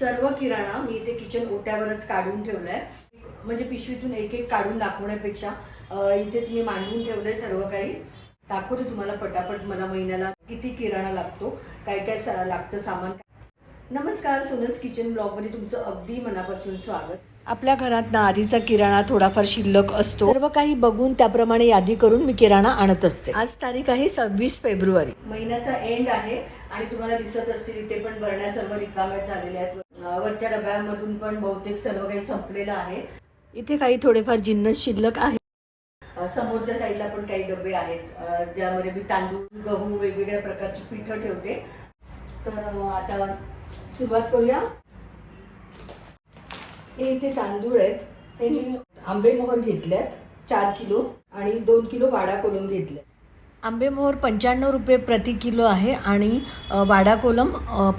सर्व किराणा मी इथे किचन ओट्यावरच काढून ठेवलाय. म्हणजे पिशवीतून एक एक काढून दाखवण्यापेक्षा इथेच मी मांडून ठेवलंय सर्व काही. दाखवते तुम्हाला पटापट मला महिन्याला किती किराणा लागतो काय काय सा- लागतं सामान. नमस्कार सोनल्स किचन ब्लॉगमध्ये तुमचं अगदी मनापासून स्वागत. आपल्या घरात ना आधीचा किराणा थोडाफार शिल्लक असतो. सर्व काही बघून त्याप्रमाणे यादी करून मी किराणा आणत असते. आज तारीख आहे सव्वीस फेब्रुवारी. महिन्याचा एंड आहे आणि तुम्हाला दिसत असतील इथे पण भरण्या सर्व रिकाम्या झालेल्या आहेत. वरच्या डब्यामधून पण बहुतेक सर्व काही संपलेलं आहे. इथे काही थोडेफार जिन्नस शिल्लक आहे समोरच्या साईडला पण काही डबे आहेत. ज्यामध्ये मी तांदूळ गहू वेगवेगळ्या प्रकारची पिठं ठेवते. तर आता सुरुवात करूया. हे इथे तांदूळ आहेत. हे मी आंबेमोहर घेतल्यात. चार किलो आणि दोन किलो वाडा कोलम घेतले आंबेमोहर पंच्याण्णव रुपये प्रति किलो आहे आणि वाडा कोलम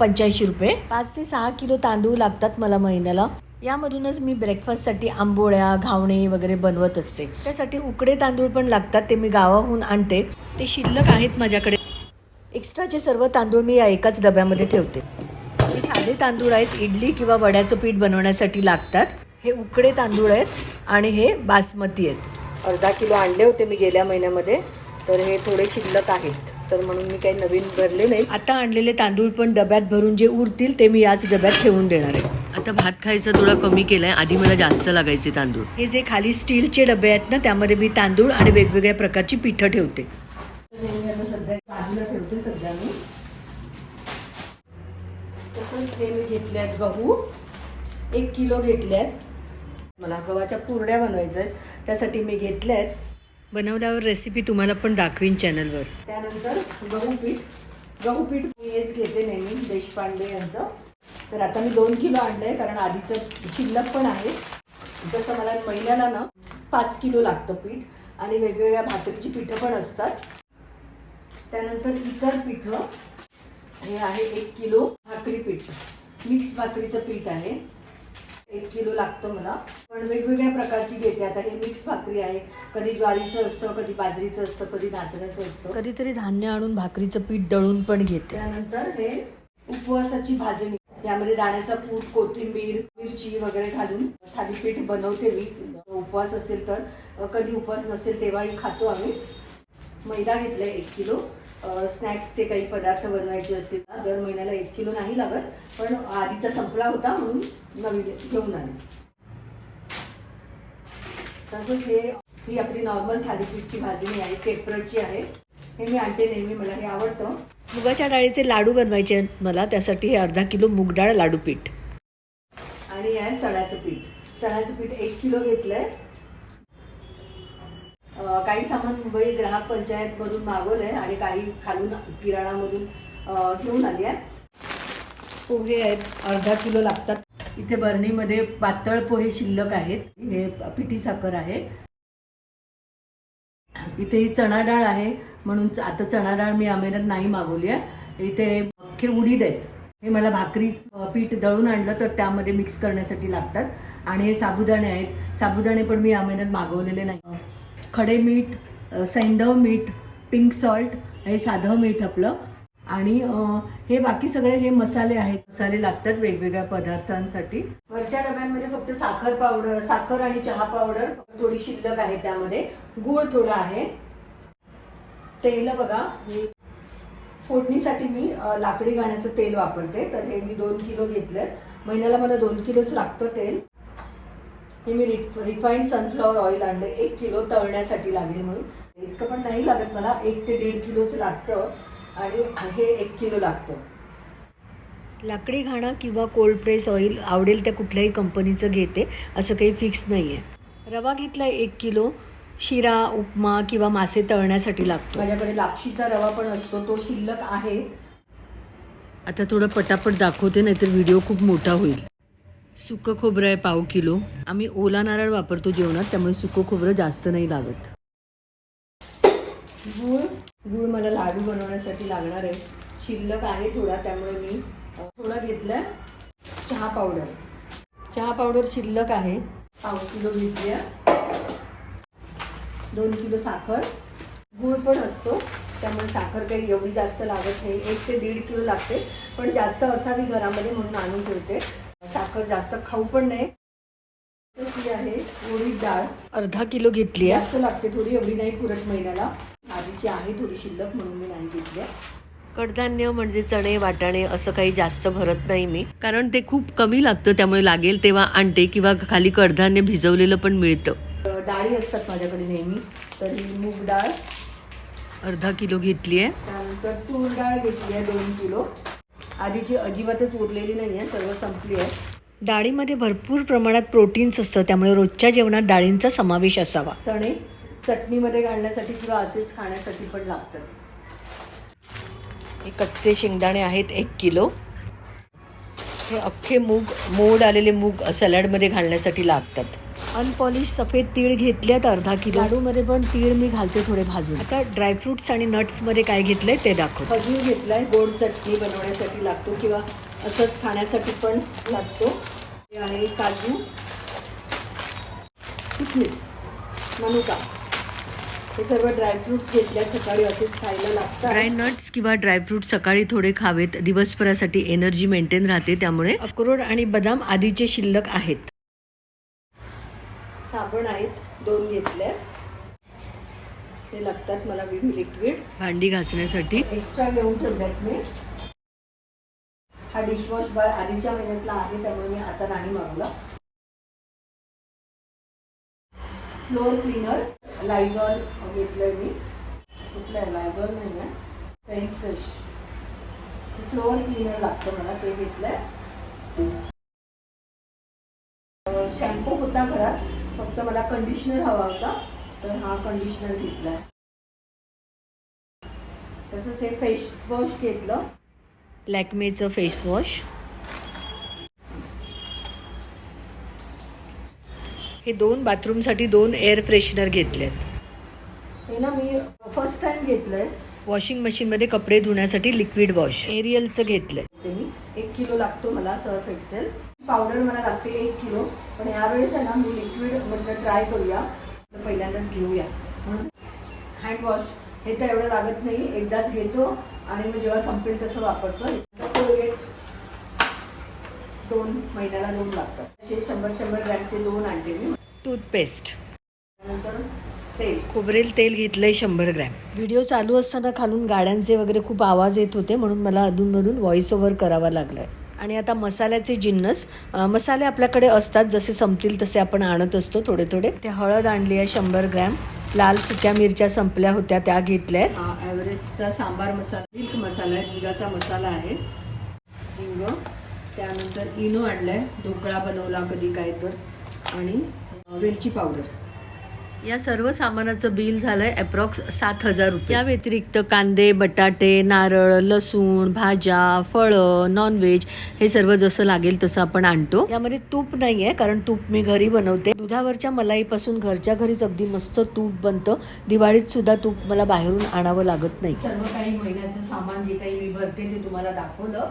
पंच्याऐंशी रुपये. पाच ते सहा किलो तांदूळ लागतात मला महिन्याला. यामधूनच मी ब्रेकफास्टसाठी आंबोळ्या घावणे वगैरे बनवत असते. त्यासाठी उकडे तांदूळ पण लागतात ते मी गावाहून आणते. ते शिल्लक आहेत माझ्याकडे. एक्स्ट्राचे सर्व तांदूळ मी या एकाच डब्यामध्ये ठेवते. हे साधे तांदूळ आहेत इडली किंवा वड्याचं पीठ बनवण्यासाठी लागतात. हे उकडे तांदूळ आहेत आणि हे बासमती आहेत. अर्धा किलो आणले होते मी गेल्या महिन्यामध्ये. तर हे थोडे शिल्लक आहेत. तर म्हणून मी काही नवीन भरले नाही. आता आणलेले तांदूळ पण डब्यात भरून जे उरतील ते मी याच डब्यात ठेवून देणार आहे. आता भात खायचा थोडा कमी केलाय. आधी मला जास्त लागायचे तांदूळ. हे जे खाली स्टीलचे डबे आहेत ना त्यामध्ये मी तांदूळ आणि वेगवेगळ्या प्रकारची पिठं ठेवते. सध्या बाजूला ठेवते सध्या मी तसंच हे मी घेतले आहेत गहू. एक किलो घेतले आहेत मला गव्हाच्या कुरड्या बनवायच्या आहेत. त्यासाठी मी घेतल्या आहेत बनवल्यावर रेसिपी तुम्हाला पण दाखवीन चॅनलवर त्यानंतर गहू पीठ. गहू पीठ मी हेच घेते नेहमी देशपांडे यांचं. तर आता मी दोन किलो आणलं आहे कारण आधीचं शिल्लक पण आहे. तसं मला महिन्याला ना पाच किलो लागतं पीठ आणि वेगवेगळ्या भाकरीची पिठं पण असतात. त्यानंतर इतर पिठं. हे आहे एक किलो भाकरी पीठ. मिक्स भाकरीचं पीठ आहे. एक किलो लागतं मला. पण वेगवेगळ्या प्रकारची घेते. आता हे मिक्स भाकरी आहे. कधी ज्वारीचं असतं कधी बाजरीचं असतं कधी नाचण्याचं असतं. कधीतरी धान्य आणून भाकरीचं पीठ दळून पण घेते. त्यानंतर हे उपवासाची भाजणी यामध्ये दाण्याचा कूट कोथिंबीर मिरची वगैरे घालून थालीपीठ बनवते मी. उपवास असेल तर कधी उपवास नसेल तेव्हाही खातो आम्ही. मैदा घेतलाय एक किलो. स्नॅक्सचे काही पदार्थ बनवायचे असतील ना दर महिन्याला एक किलो नाही लागत पण आधीचा संपला होता म्हणून नवीन घेऊन आले. तसंच हे ही आपली नॉर्मल थालीपीठची भाजणी आहे पेपरची आहे. हे मी आणते नेहमी मला हे आवडतं. मुगाच्या डाळीचे लाडू बनवायचे मला त्यासाठी हे अर्धा किलो मूग डाळ लाडू पीठ. आणि आहे चण्याचं पीठ. चण्याचं पीठ एक किलो घेतलंय. काही सामान मुंबई ग्राहक पंचायत मधून मागवलंय आणि काही खालून किराणामधून घेऊन आली आहे. पोहे आहेत अर्धा किलो लागतात. इथे बरणीमध्ये पातळ पोहे शिल्लक आहेत. हे पिठी साखर आहे. इथे ही चणा डाळ आहे म्हणून आता चणा डाळ मी अमेरात नाही मागवली आहे. इथे अख्खे उडीद आहेत. हे मला भाकरी पीठ दळून आणलं तर त्यामध्ये मिक्स करण्यासाठी लागतात. आणि हे साबुदाणे आहेत. साबुदाणे पण मी अमेरात मागवलेले नाही. खडे मीठ अ, मीठ पिंक सॉल्ट हे साधं मीठ आपलं. आणि हे बाकी सगळे हे मसाले आहेत. मसाले लागतात वेगवेगळ्या पदार्थांसाठी. वरच्या डब्यांमध्ये फक्त साखर पावडर साखर आणि चहा पावडर थोडी शिल्लक आहे त्यामध्ये. गूळ थोडा आहे. तेल बघा मी फोडणीसाठी मी लाकडी घाण्याचं तेल वापरते. तर हे मी दोन किलो घेतलंय. महिन्याला मला दोन किलोच लागतं तेल. हे मी रिफाईंड सनफ्लॉवर ऑइल आणलं एक किलो तळण्यासाठी लागेल म्हणून. इतकं पण नाही लागत मला. एक ते दीड किलोच लागतं. आणि हे एक किलो लागतं. लाकडी घाणा किंवा कोल्ड प्रेस ऑइल आवडेल त्या कुठल्याही कंपनीचं घेते. असं काही फिक्स नाही आहे रवा घेतला एक किलो. शिरा उपमा किंवा मासे तळण्यासाठी लागतो. माझ्याकडे लापशीचा रवा पण असतो. तो शिल्लक आहे. आता थोडं पटापट दाखवते नाहीतर व्हिडिओ खूप मोठा होईल. सुकं खोबरं आहे पाव किलो. आम्ही ओला नारळ वापरतो जेवणात त्यामुळे सुकं खोबरं जास्त नाही लागत. गूळ? गूळ मला लाडू बनवण्यासाठी लागणार आहे. शिल्लक आहे थोडा त्यामुळे मी थोडा घेतला चहा पावडर. चहा पावडर शिल्लक आहे. पाव किलो घेतल्या दोन किलो साखर. गूळ पण असतो त्यामुळे साखर काही एवढी जास्त लागत नाही. एक ते दीड किलो लागते पण जास्त असावी घरामध्ये म्हणून आणून ठेवते. साखर जास्त खाऊ पण नाही ही आहे उडीद डाळ. अर्धा किलो घेतली आहे. जास्त लागते थोडी एवढी नाही पुरत महिन्याला आधीची आहे थोडी शिल्लक म्हणून मी नाही घेतली कडधान्य म्हणजे चणे वाटाणे असं काही जास्त भरत नाही मी. कारण ते खूप कमी लागतं त्यामुळे लागेल तेव्हा आणते किंवा खाली कडधान्य भिजवलेलं पण मिळतं. डाळी असतात माझ्याकडे नेहमी तर ही मूग डाळ. अर्धा किलो घेतली आहे. त्यानंतर तूर डाळ घेतली आहे दोन किलो. आधीची अजिबातच उरलेली नाही आहे सर्व संपली आहे. डाळीमध्ये भरपूर प्रमाणात प्रोटीन्स असतं त्यामुळे रोजच्या जेवणात डाळींचा समावेश असावा. चणे चटणीमध्ये घालण्यासाठी किंवा असेच खाण्यासाठी पण लागतात. हे कच्चे शेंगदाणे आहेत एक किलो. हे अख्खे मूग मोड आलेले मूग सॅलडमध्ये घालण्यासाठी लागतात. अनपॉलिश सफेद तीळ घेतलेत अर्धा किलो. लाडूमध्ये पण तीळ मी घालते थोडे भाजून. आता ड्रायफ्रुट्स आणि नट्समध्ये काय घेतलंय ते दाखव. खजूर घेतलाय गोड चटणी बनवण्यासाठी लागतो किंवा असंच खाण्यासाठी पण लागतो. हे आहे काजू किसमिस मनुका. हे सर्व ड्रायफ्रुट्स घेतल्यात सकाळी असेच खायला लागतात. ड्राय नट्स किंवा ड्रायफ्रूट सकाळी थोडे खावेत. दिवसभरासाठी एनर्जी मेंटेन राहते त्यामुळे अक्रोड आणि बदाम आधीचे शिल्लक आहेत. साबण आहेत दोन घेतले हे लागतात मला विम लिक्विड भांडी घासण्यासाठी. एक्स्ट्रा घेऊन ठेवल्यात मी. हा डिशवॉश बार आधीच्या महिन्यातला आहे त्यामुळे मी आता नाही मागवला. फ्लोअर क्लीनर लायझॉल घेतलंय मी. कुठलं आहे? लायझॉल नाही आहे. टाईम फ्रेश फ्लोअर क्लीनर लागतं मला ते घेतलंय. शॅम्पू होता घरात फक्त मला कंडिशनर हवा होता तर हा कंडिशनर घेतलाय. तसंच हे फेस वॉश घेतलं. लॅक्मेचं फेस वॉश हे दोन बाथरूमसाठी दोन एअर फ्रेशनर घेतलेत. हे ना मी फर्स्ट टाइम घेतलंय. वॉशिंग मशीनमध्ये कपडे धुण्यासाठी लिक्विड वॉश एरियलचं घेतलंय. ते मी एक किलो लागतो मला सर्फ एक्सेल पावडर मला लागते एक किलो. पण यावेळेस आहे ना मी लिक्विड म्हटलं ट्राय करूया. तर पहिल्यांदाच घेऊया. म्हणून हँडवॉश हे तर एवढं लागत नाही. एकदाच घेतो. आणि मग जेव्हा संपेल तसं वापरतो. कोलगेट दोन महिन्याला दोन लागतात. असे शंभर शंभर ग्रॅमचे दोन आणते मी टूथपेस्ट. त्यानंतर तेल. खोबरेल तेल घेतलंय शंभर ग्रॅम. व्हिडिओ चालू असताना खालून गाड्यांचे वगैरे खूप आवाज येत होते म्हणून मला अधूनमधून व्हॉइस ओव्हर करावा लागलाय. आणि आता मसाल्याचे जिन्नस मसाले आपल्याकडे असतात जसे संपतील तसे आपण आणत असतो थोडे थोडे. ते हळद आणली आहे शंभर ग्रॅम. लाल सुक्या मिरच्या संपल्या होत्या त्या घेतल्या आहेत एव्हरेस्टचा सांबार मसाला मिल्क मसाला आहे दुधाचा मसाला आहे. हिंग त्यानंतर इनो आणलाय ढोकळा बनवला कधी काय तर. आणि वेलची पावडर. या सर्व सामानाचं बिल झालंय अप्रॉक्स सात हजार रुपये. या व्यतिरिक्त कांदे बटाटे नारळ लसूण भाज्या फळं नॉनव्हेज हे सर्व जसं लागेल तसं आपण आणतो. यामध्ये तूप नाहीये कारण तूप मी घरी बनवते. दुधावरच्या मलाईपासून घरच्या घरीच अगदी मस्त तूप बनतं. दिवाळीत सुद्धा तूप मला बाहेरून आणावं लागत नाही. सर्व काही महिन्याचं सामान जे काही मी भरते ते तुम्हाला दाखवलं.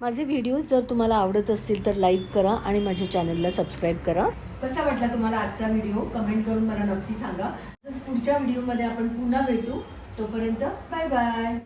माझे व्हिडिओ जर तुम्हाला आवडत असतील तर लाईक करा आणि माझ्या चॅनलला सबस्क्राईब करा. कसा वाटला तुम्हाला आजचा व्हिडिओ? कमेंट करून मला नक्की सांगा. तसंच पुढच्या व्हिडिओमध्ये आपण पुन्हा भेटू. तोपर्यंत बाय बाय.